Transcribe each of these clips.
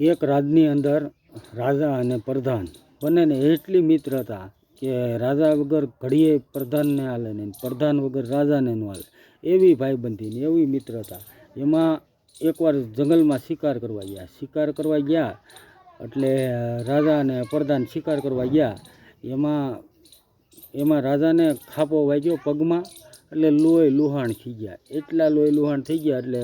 એક રાજની અંદર રાજા અને પ્રધાન. બંનેને એટલી મિત્રતા કે રાજા વગર ઘડીએ પ્રધાનને હાલે નહીં, પ્રધાન વગર રાજાને ન હાલે એવી ભાઈબંધી એવી મિત્રતા એમાં એકવાર જંગલમાં શિકાર કરવા ગયા. શિકાર કરવા ગયા એટલે રાજા અને પ્રધાન શિકાર કરવા ગયા. એમાં એમાં રાજાને ખાપો વાગ્યો પગમાં એટલે લોહી લુહાણ થઈ ગયા. એટલા લોહી લુહાણ થઈ ગયા એટલે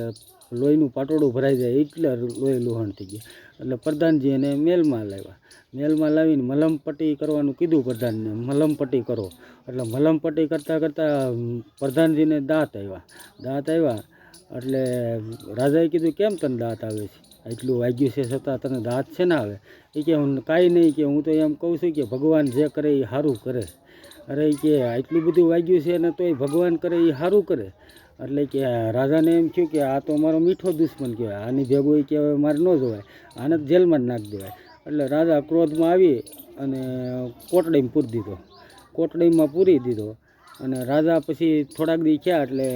લોહીનું પાટોડું ભરાઈ જાય એટલા લોહી લુહાણ થઈ ગયા. એટલે પ્રધાનજી એને મેલમાં લાવ્યા. મેલમાં લાવીને મલમપટ્ટી કરવાનું કીધું પ્રધાનને, મલમપટ્ટી કરો. એટલે મલમપટ્ટી કરતાં કરતાં પ્રધાનજીને દાંત આવ્યા. દાંત આવ્યા એટલે રાજાએ કીધું, કેમ તને દાંત આવે છે? એટલું વાગ્યું છે છતાં તને દાંત છે ને હવે? એ કે હું કાંઈ નહીં કે હું તો એમ કહું છું કે ભગવાન જે કરે એ સારું કરે. અરે કે આટલું બધું વાગ્યું છે ને તોય ભગવાન કરે એ સારું કરે. એટલે કે રાજાને એમ થયું કે આ તો મારો મીઠો દુશ્મન કહેવાય. આની ભેગું એ કે હવે મારે ન જોવાય. આને જેલમાં જ નાખી દેવાય. એટલે રાજા ક્રોધમાં આવી અને કોટડીમાં પૂરી દીધો. કોટડીમાં પૂરી દીધો. અને રાજા પછી થોડાક દી થયા એટલે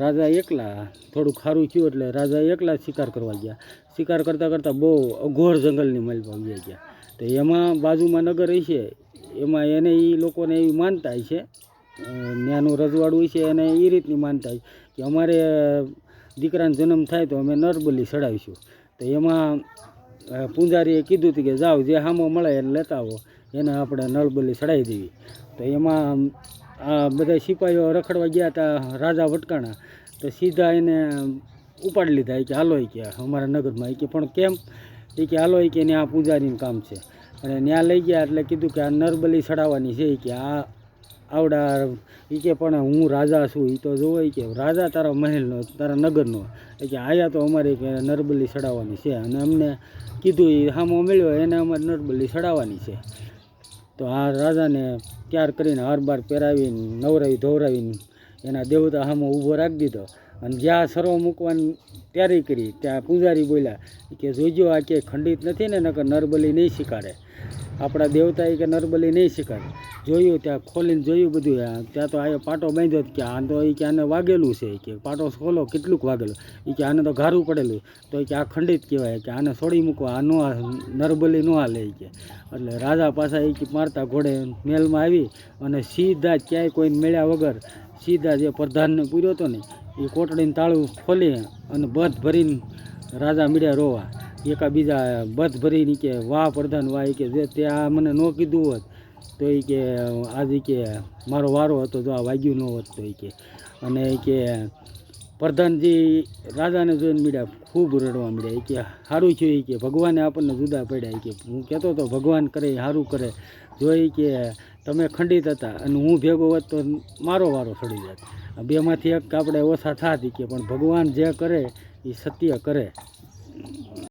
રાજા એકલા, થોડું ખારું થયું એટલે રાજા એકલા શિકાર કરવા ગયા. શિકાર કરતાં કરતાં બહુ અઘોર જંગલની મલમાં ગયા ગયા. તો એમાં બાજુમાં નગર છે એમાં એને એ લોકોને એવી માનતા છે ત્યાંનું રજવાડું છે એને એ રીતની માનતા છે કે અમારે દીકરાનો જન્મ થાય તો અમે નરબલી ચડાવીશું. તો એમાં પૂંજારીએ કીધું હતું કે જાઓ, જે હામો મળે એને લેતા આવો, એને આપણે નરબલી ચડાવી દેવી. તો એમાં બધા સિપાહીઓ રખડવા ગયા હતા રાજા વટકાણા. તો સીધા એને ઉપાડી લીધા. એ કે, હાલો કે, અમારા નગરમાં. એ કે, પણ કેમ? એ કે, હાલો, એ કે આ પૂજારીનું કામ છે. અને ત્યાં લઈ ગયા એટલે કીધું કે, આ નરબલી ચડાવવાની છે. એ કે, આ આવડા એ કે, પણ હું રાજા છું. એ તો જોવો કે, રાજા તારા મહેલનો, તારા નગરનો. એ કે, આયા તો અમારે કે નરબલી ચડાવવાની છે. અને અમને કીધું એ હામો મળ્યો, એને અમારે નરબલી ચડાવવાની છે. તો આ રાજાને તૈયાર કરીને હાર બાર પહેરાવીને, નવરાવી ધોવરાવીને, એના દેવતા સામે ઊભો રાખી દીધો. અને જ્યાં સર્વ મૂકવાની તૈયારી કરી, ત્યાં પૂજારી બોલ્યા કે જોજો આ કે ખંડિત નથી ને નકર નરબલી નહીં શીખાડે આપણા દેવતાએ કે નરબલી નહીં શીખાય. જોયું ત્યાં ખોલીને જોયું બધું ત્યાં તો આ પાટો બાંધ્યો કે આ તો એ કે આને વાગેલું છે, કે પાટો ખોલો, કેટલુંક વાગેલું. એ કે આને તો ઘારું પડેલું તો એ કે આ ખંડિત કહેવાય કે આને છોડી મૂકવા, આ નો નરબલી નો ઈ કે. એટલે રાજા પાછા એ કે મારતા ઘોડે મેલમાં આવી અને સીધા ક્યાંય કોઈને મળ્યા વગર સીધા જે પ્રધાનને પૂર્યો હતો ને એ કોટડીને તાળું ખોલી અને બધ ભરીને રાજા મીડ્યા રોવા. એકા બીજા બધ ભરીને કે વાહ પ્રધાન વાહ કે જે તે આ મને ન કીધું હોત, તો એ કે આજે કે મારો વારો હતો જો આ વાગ્યું ન હોત તો એ કે. અને એ કે પ્રધાનજી, રાજાને જોઈને મીડ્યા ખૂબ રડવા મળ્યા એ કે સારું થયું, એ કે ભગવાને આપણને જુદા પડ્યા. કે હું કહેતો હતો, ભગવાન કરે સારું કરે. જો એ કે તમે ખંડિત હતા અને હું ભેગો હોત તો મારો વારો સડી જાત. બેમાંથી એક આપણે ઓછા થાત કે પણ ભગવાન જે કરે, એ સત્ય કરે.